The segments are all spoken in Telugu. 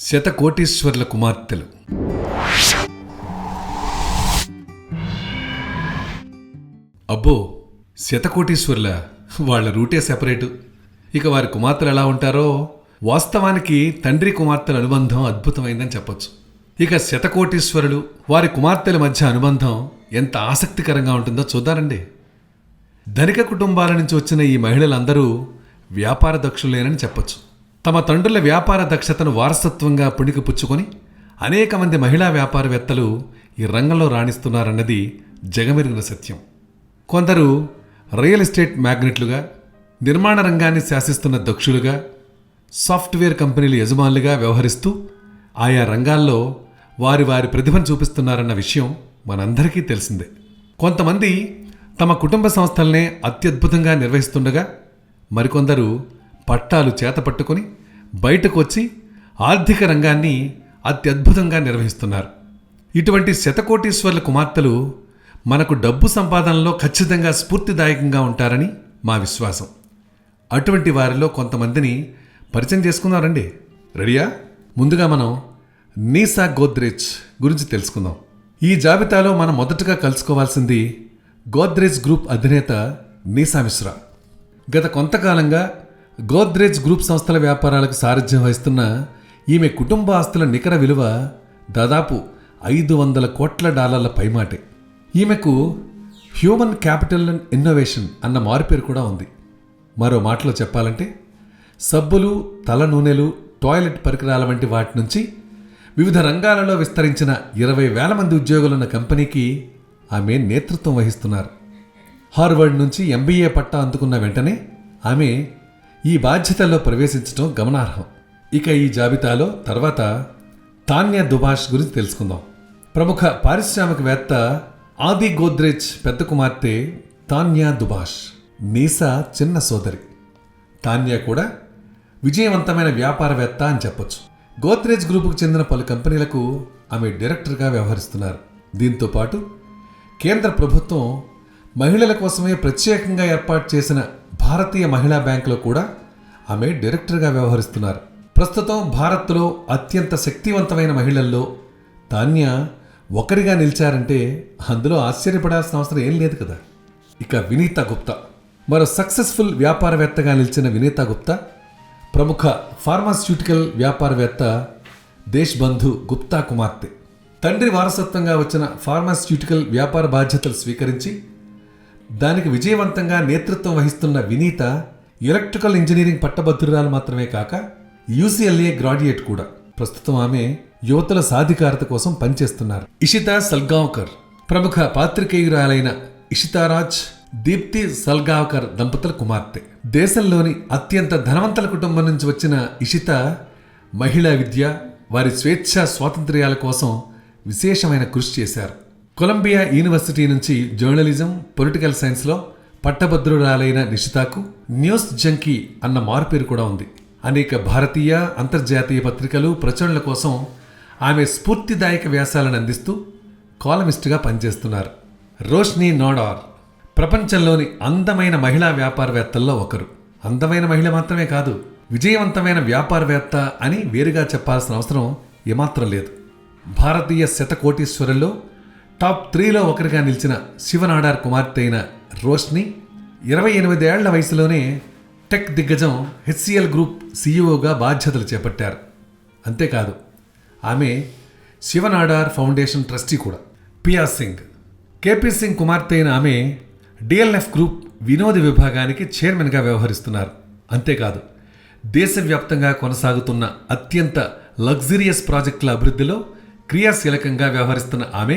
శతకోటీశ్వర్ల కుమార్తెలు. అబ్బో శతకోటీశ్వర్ల వాళ్ళ రూటే సెపరేటు. ఇక వారి కుమార్తెలు ఎలా ఉంటారో వాస్తవానికి తండ్రి కుమార్తెల అనుబంధం అద్భుతమైందని చెప్పొచ్చు. ఇక శతకోటీశ్వరులు వారి కుమార్తెల మధ్య అనుబంధం ఎంత ఆసక్తికరంగా ఉంటుందో చూద్దారండి. ధనిక కుటుంబాల నుంచి వచ్చిన ఈ మహిళలందరూ వ్యాపార దక్షులేనని చెప్పొచ్చు. తమ తండ్రుల వ్యాపార దక్షతను వారసత్వంగా పుణికిపుచ్చుకొని అనేక మంది మహిళా వ్యాపారవేత్తలు ఈ రంగంలో రాణిస్తున్నారన్నది జగమెరిగిన సత్యం. కొందరు రియల్ ఎస్టేట్ మ్యాగ్నెట్లుగా నిర్మాణ రంగాన్ని శాసిస్తున్న దక్షులుగా సాఫ్ట్వేర్ కంపెనీల యజమానులుగా వ్యవహరిస్తూ ఆయా రంగాల్లో వారి వారి ప్రతిభను చూపిస్తున్నారన్న విషయం మనందరికీ తెలిసిందే. కొంతమంది తమ కుటుంబ సంస్థలనే అత్యద్భుతంగా నిర్వహిస్తుండగా మరికొందరు పట్టాలు చేతపట్టుకొని బయటకు వచ్చి ఆర్థిక రంగాన్ని అత్యద్భుతంగా నిర్వహిస్తున్నారు. ఇటువంటి శతకోటీశ్వర్ల కుమార్తెలు మనకు డబ్బు సంపాదనలో ఖచ్చితంగా స్ఫూర్తిదాయకంగా ఉంటారని మా విశ్వాసం. అటువంటి వారిలో కొంతమందిని పరిచయం చేసుకుందామండి రెడీయా? ముందుగా మనం నీసా గోద్రేజ్ గురించి తెలుసుకుందాం. ఈ జాబితాలో మనం మొదటగా కలుసుకోవాల్సింది గోద్రేజ్ గ్రూప్ అధినేత నీసా మిశ్రా. గత కొంతకాలంగా గోద్రేజ్ గ్రూప్ సంస్థల వ్యాపారాలకు సారథ్యం వహిస్తున్న ఈమె కుటుంబ ఆస్తుల నికర విలువ దాదాపు ఐదు వందల కోట్ల డాలర్ల పైమాటే. ఈమెకు హ్యూమన్ క్యాపిటల్ అండ్ ఇన్నోవేషన్ అన్న మారుపేరు కూడా ఉంది. మరో మాటలో చెప్పాలంటే సబ్బులు తల నూనెలు టాయిలెట్ పరికరాల వంటి వాటి నుంచి వివిధ రంగాలలో విస్తరించిన ఇరవై వేల మంది ఉద్యోగులున్న కంపెనీకి ఆమె నేతృత్వం వహిస్తున్నారు. హార్వర్డ్ నుంచి ఎంబీఏ పట్టా అందుకున్న వెంటనే ఆమె ఈ బాధ్యతల్లో ప్రవేశించడం గమనార్హం. ఇక ఈ జాబితాలో తర్వాత తాన్యా దుభాష్ గురించి తెలుసుకుందాం. ప్రముఖ పారిశ్రామికవేత్త ఆది గోద్రేజ్ పెద్ద కుమార్తె తాన్యా దుభాష్. నీసా చిన్న సోదరి. తాన్యా కూడా విజయవంతమైన వ్యాపారవేత్త అని చెప్పొచ్చు. గోద్రేజ్ గ్రూపుకు చెందిన పలు కంపెనీలకు ఆమె డైరెక్టర్గా వ్యవహరిస్తున్నారు. దీంతో పాటు కేంద్ర ప్రభుత్వం మహిళల కోసమే ప్రత్యేకంగా ఏర్పాటు చేసిన భారతీయ మహిళా బ్యాంకులో కూడా ఆమె డైరెక్టర్గా వ్యవహరిస్తున్నారు. ప్రస్తుతం భారత్లో అత్యంత శక్తివంతమైన మహిళల్లో తాన్య ఒకరిగా నిలిచారంటే అందులో ఆశ్చర్యపడాల్సిన అవసరం ఏం లేదు కదా. ఇక వినీతా గుప్తా. మరో సక్సెస్ఫుల్ వ్యాపారవేత్తగా నిలిచిన వినీతా గుప్తా ప్రముఖ ఫార్మాస్యూటికల్ వ్యాపారవేత్త దేశ్బంధు గుప్తా కుమార్తె. తండ్రి వారసత్వంగా వచ్చిన ఫార్మాస్యూటికల్ వ్యాపార బాధ్యతలు స్వీకరించి దానికి విజయవంతంగా నేతృత్వం వహిస్తున్న వినీత ఎలక్ట్రికల్ ఇంజనీరింగ్ పట్టభద్రురాలు మాత్రమే కాక యూసీఎల్ఏ గ్రాడ్యుయేట్ కూడా. ప్రస్తుతం ఆమె యువతుల సాధికారత కోసం పనిచేస్తున్నారు. ఇషితా సల్గావ్కర్ ప్రముఖ పాత్రికేయురాలైన ఇషితారాజ్ దీప్తి సల్గావ్కర్ దంపతుల కుమార్తె. దేశంలోని అత్యంత ధనవంతుల కుటుంబం నుంచి వచ్చిన ఇషిత మహిళా విద్య వారి స్వేచ్ఛా స్వాతంత్ర్యాల కోసం విశేషమైన కృషి చేశారు. కొలంబియా యూనివర్సిటీ నుంచి జర్నలిజం పొలిటికల్ సైన్స్లో పట్టభద్రురాలైన నిషితాకు న్యూస్ జంకీ అన్న మారుపేరు కూడా ఉంది. అనేక భారతీయ అంతర్జాతీయ పత్రికలు ప్రచురణల కోసం ఆమె స్ఫూర్తిదాయక వ్యాసాలను అందిస్తూ కాలమిస్టుగా పనిచేస్తున్నారు. రోష్ని నోడార్. ప్రపంచంలోని అందమైన మహిళా వ్యాపారవేత్తల్లో ఒకరు. అందమైన మహిళ మాత్రమే కాదు విజయవంతమైన వ్యాపారవేత్త అని వేరుగా చెప్పాల్సిన అవసరం ఏమాత్రం లేదు. భారతీయ శతకోటీశ్వరుల్లో టాప్ త్రీలో ఒకరిగా నిలిచిన శివనాడార్ కుమార్తె అయిన రోష్ని ఇరవై ఎనిమిదేళ్ళ వయసులోనే టెక్ దిగ్గజం హెచ్సిఎల్ గ్రూప్ సీఈఓగా బాధ్యతలు చేపట్టారు. అంతేకాదు ఆమె శివనాడార్ ఫౌండేషన్ ట్రస్టీ కూడా. పియా సింగ్. కేపీ సింగ్ కుమార్తె అయిన ఆమె డిఎల్ఎఫ్ గ్రూప్ వినోద విభాగానికి చైర్మన్గా వ్యవహరిస్తున్నారు. అంతేకాదు దేశవ్యాప్తంగా కొనసాగుతున్న అత్యంత లగ్జరియస్ ప్రాజెక్టుల అభివృద్ధిలో క్రియాశీలకంగా వ్యవహరిస్తున్న ఆమె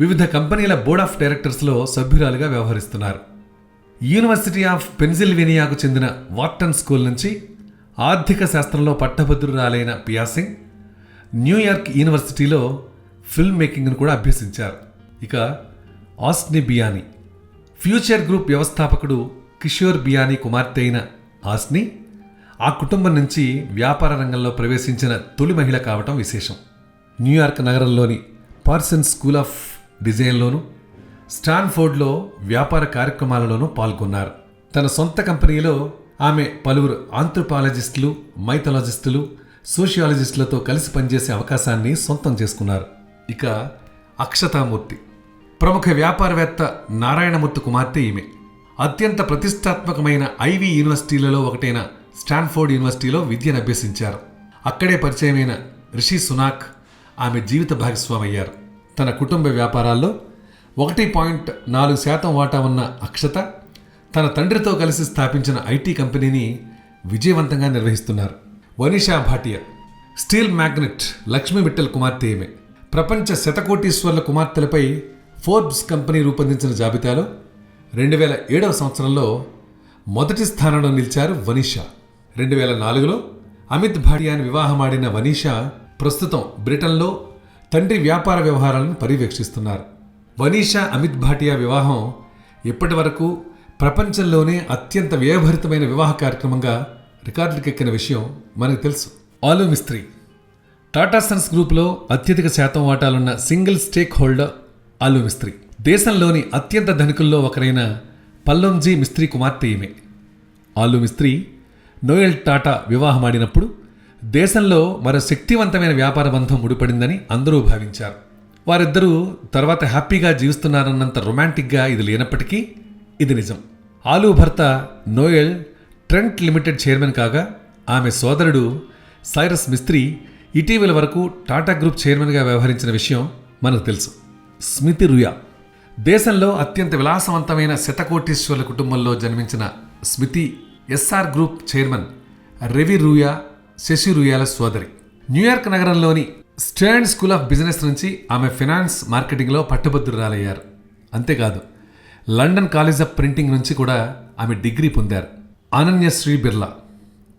వివిధ కంపెనీల బోర్డ్ ఆఫ్ డైరెక్టర్స్లో సభ్యురాలుగా వ్యవహరిస్తున్నారు. యూనివర్సిటీ ఆఫ్ పెన్సిల్వేనియాకు చెందిన వార్టన్ స్కూల్ నుంచి ఆర్థిక శాస్త్రంలో పట్టభద్రురాలైన పియాసింగ్ న్యూయార్క్ యూనివర్సిటీలో ఫిల్మ్ మేకింగ్ను కూడా అభ్యసించారు. ఇక ఆస్ని బియానీ ఫ్యూచర్ గ్రూప్ వ్యవస్థాపకుడు కిషోర్ బియానీ కుమార్తె అయిన ఆస్ని ఆ కుటుంబం నుంచి వ్యాపార రంగంలో ప్రవేశించిన తొలి మహిళ కావటం విశేషం. న్యూయార్క్ నగరంలోని పార్సన్ స్కూల్ ఆఫ్ డిజైన్లోనూ స్టాన్ఫోర్డ్లో వ్యాపార కార్యక్రమాలలోనూ పాల్గొన్నారు. తన సొంత కంపెనీలో ఆమె పలువురు ఆంథ్రపాలజిస్టులు మైథాలజిస్టులు సోషియాలజిస్టులతో కలిసి పనిచేసే అవకాశాన్ని సొంతం చేసుకున్నారు. ఇక అక్షతామూర్తి. ప్రముఖ వ్యాపారవేత్త నారాయణమూర్తి కుమార్తె ఈమె. అత్యంత ప్రతిష్టాత్మకమైన ఐవి యూనివర్సిటీలలో ఒకటైన స్టాన్ఫోర్డ్ యూనివర్సిటీలో విద్యను అభ్యసించారు. అక్కడే పరిచయమైన రిషి సునాక్ ఆమె జీవిత భాగస్వామి అయ్యారు తన కుటుంబ వ్యాపారాల్లో ఒకటి పాయింట్ నాలుగు శాతం వాటా ఉన్న అక్షత తన తండ్రితో కలిసి స్థాపించిన ఐటీ కంపెనీని విజయవంతంగా నిర్వహిస్తున్నారు. వనిషా భాటియా స్టీల్ మ్యాగ్నెట్ లక్ష్మీ మిట్టల్ కుమార్తె ఈమె. ప్రపంచ శతకోటీశ్వర్ల కుమార్తెలపై ఫోర్బ్స్ కంపెనీ రూపొందించిన జాబితాలో రెండు వేల ఏడవ సంవత్సరంలో మొదటి స్థానంలో నిలిచారు వనీషా. రెండు వేల నాలుగులో అమిత్ భాటియాని వివాహమాడిన వనీషా ప్రస్తుతం బ్రిటన్లో తండ్రి వ్యాపార వ్యవహారాలను పర్యవేక్షిస్తున్నారు. వనీషా అమిత్ భాటియా వివాహం ఇప్పటి వరకు ప్రపంచంలోనే అత్యంత వ్యయభరితమైన వివాహ కార్యక్రమంగా రికార్డులకెక్కిన విషయం మనకు తెలుసు. ఆలు మిస్త్రీ. టాటా సన్స్ గ్రూప్లో అత్యధిక శాతం వాటాలున్న సింగిల్ స్టేక్ హోల్డర్ ఆలు మిస్త్రీ. దేశంలోని అత్యంత ధనికుల్లో ఒకరైన పల్లంజీ మిస్త్రీ కుమార్తె ఈమె. ఆలు మిస్త్రీ నోయల్ టాటా వివాహమాడినప్పుడు దేశంలో మరో శక్తివంతమైన వ్యాపార బంధం ముడిపడిందని అందరూ భావించారు. వారిద్దరూ తర్వాత హ్యాపీగా జీవిస్తున్నారన్నంత రొమాంటిక్గా ఇది లేనప్పటికీ ఇది నిజం. ఆలు భర్త నోయల్ ట్రెంట్ లిమిటెడ్ చైర్మన్ కాగా ఆమె సోదరుడు సైరస్ మిస్త్రీ ఇటీవల వరకు టాటా గ్రూప్ చైర్మన్గా వ్యవహరించిన విషయం మనకు తెలుసు. స్మితి రుయా. దేశంలో అత్యంత విలాసవంతమైన శతకోటీశ్వర్ల కుటుంబంలో జన్మించిన Smiti SR group chairman Ravi Ruia Shashi రుయాల సోదరి న్యూయార్క్ నగరంలోని స్టాండ్ స్కూల్ ఆఫ్ బిజినెస్ నుంచి ఆమె ఫినాన్స్ మార్కెటింగ్లో పట్టుభద్రురాలయ్యారు అంతేకాదు లండన్ కాలేజ్ ఆఫ్ ప్రింటింగ్ నుంచి కూడా ఆమె డిగ్రీ పొందారు. అనన్యశ్రీ బిర్లా.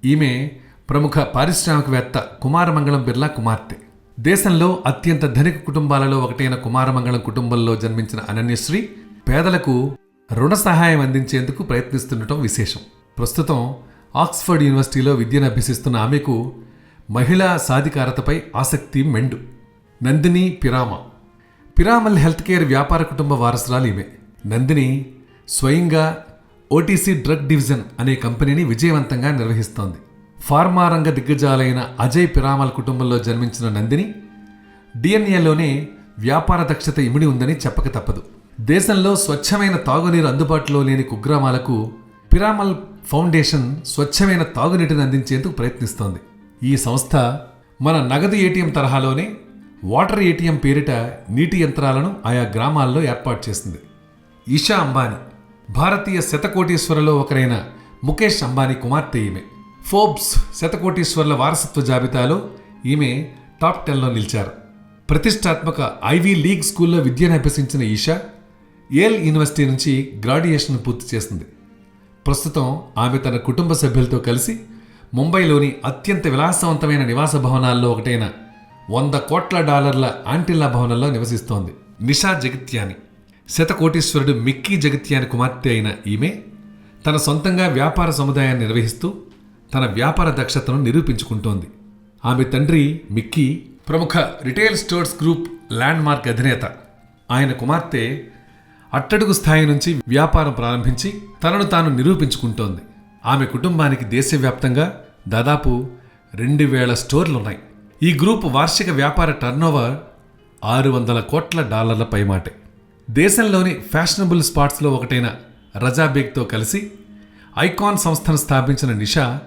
ఈమె ప్రముఖ పారిశ్రామికవేత్త కుమారమంగళం బిర్లా కుమార్తె. దేశంలో అత్యంత ధనిక కుటుంబాలలో ఒకటైన కుమారమంగళం కుటుంబంలో జన్మించిన అనన్యశ్రీ పేదలకు రుణ సహాయం అందించేందుకు ప్రయత్నిస్తుండటం విశేషం. ప్రస్తుతం ఆక్స్ఫర్డ్ యూనివర్సిటీలో విద్యను అభ్యసిస్తున్న ఆమెకు మహిళా సాధికారతపై ఆసక్తి మెండు. నందిని పిరామ. పిరామల్ హెల్త్ కేర్ వ్యాపార కుటుంబ వారసురాలు ఈమె. నందిని స్వయంగా ఓటీసీ డ్రగ్ డివిజన్ అనే కంపెనీని విజయవంతంగా నిర్వహిస్తోంది. ఫార్మా రంగ దిగ్గజాలైన అజయ్ పిరామల్ కుటుంబంలో జన్మించిన నందిని డిఎన్ఏలోనే వ్యాపార దక్షత ఇమిడి ఉందని చెప్పక తప్పదు. దేశంలో స్వచ్ఛమైన తాగునీరు అందుబాటులో లేని కుగ్రామాలకు పిరామల్ ఫౌండేషన్ స్వచ్ఛమైన తాగునీటిని అందించేందుకు ప్రయత్నిస్తోంది. ఈ సంస్థ మన నగదు ఏటీఎం తరహాలోనే వాటర్ ఏటీఎం పేరిట నీటి యంత్రాలను ఆయా గ్రామాల్లో ఏర్పాటు చేసింది. ఈషా అంబానీ భారతీయ శతకోటీశ్వరలో ఒకరైన ముఖేష్ అంబానీ కుమార్తె ఈమె. ఫోర్బ్స్ శతకోటీశ్వర్ల వారసత్వ జాబితాలో ఈమె టాప్ టెన్లో నిలిచారు. ప్రతిష్టాత్మక ఐవీ లీగ్ స్కూల్లో విద్యను అభ్యసించిన ఈషా ఏల్ యూనివర్సిటీ నుంచి గ్రాడ్యుయేషన్ పూర్తి చేసింది. ప్రస్తుతం ఆమె తన కుటుంబ సభ్యులతో కలిసి ముంబైలోని అత్యంత విలాసవంతమైన నివాస భవనాల్లో ఒకటైన వంద కోట్ల డాలర్ల ఆంటిల్లా భవనంలో నివసిస్తోంది. నిషా జగిత్యాని. శతకోటీశ్వరుడు మిక్కీ జగిత్యాని కుమార్తె అయిన ఈమె తన సొంతంగా వ్యాపార సముదాయాన్ని నిర్వహిస్తూ తన వ్యాపార దక్షతను నిరూపించుకుంటోంది. ఆమె తండ్రి మిక్కీ ప్రముఖ retail stores group Landmark అధినేత. ఆయన కుమార్తె అట్టడుగు స్థాయి నుంచి వ్యాపారం ప్రారంభించి తనను తాను నిరూపించుకుంటోంది. ఆమె కుటుంబానికి దేశవ్యాప్తంగా దాదాపు రెండు వేల స్టోర్లున్నాయి. ఈ గ్రూప్ వార్షిక వ్యాపార టర్నోవర్ ఆరు వందల కోట్ల డాలర్ల పైమాటే. దేశంలోని ఫ్యాషనబుల్ స్పాట్స్లో ఒకటైన రజాబేగ్తో కలిసి ఐకాన్ సంస్థను స్థాపించిన నిషా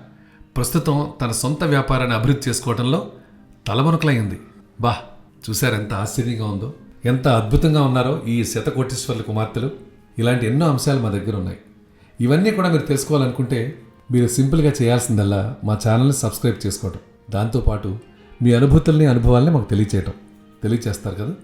ప్రస్తుతం తన సొంత వ్యాపారాన్ని అభివృద్ధి చేసుకోవడంలో తలమునకలైంది బా చూశారెంత ఆశ్చర్యంగా ఉందో? ఎంత అద్భుతంగా ఉన్నారో ఈ శతకోటీశ్వర్ల కుమార్తెలు. ఇలాంటి ఎన్నో అంశాలు మా దగ్గర ఉన్నాయి. ఇవన్నీ కూడా మీరు తెలుసుకోవాలనుకుంటే మీరు సింపుల్గా చేయాల్సిందల్లా మా ఛానల్ని సబ్స్క్రైబ్ చేసుకోవటం. దాంతోపాటు మీ అనుభూతుల్ని అనుభవాల్ని మాకు తెలియచేయటం. తెలియచేస్తారు కదా?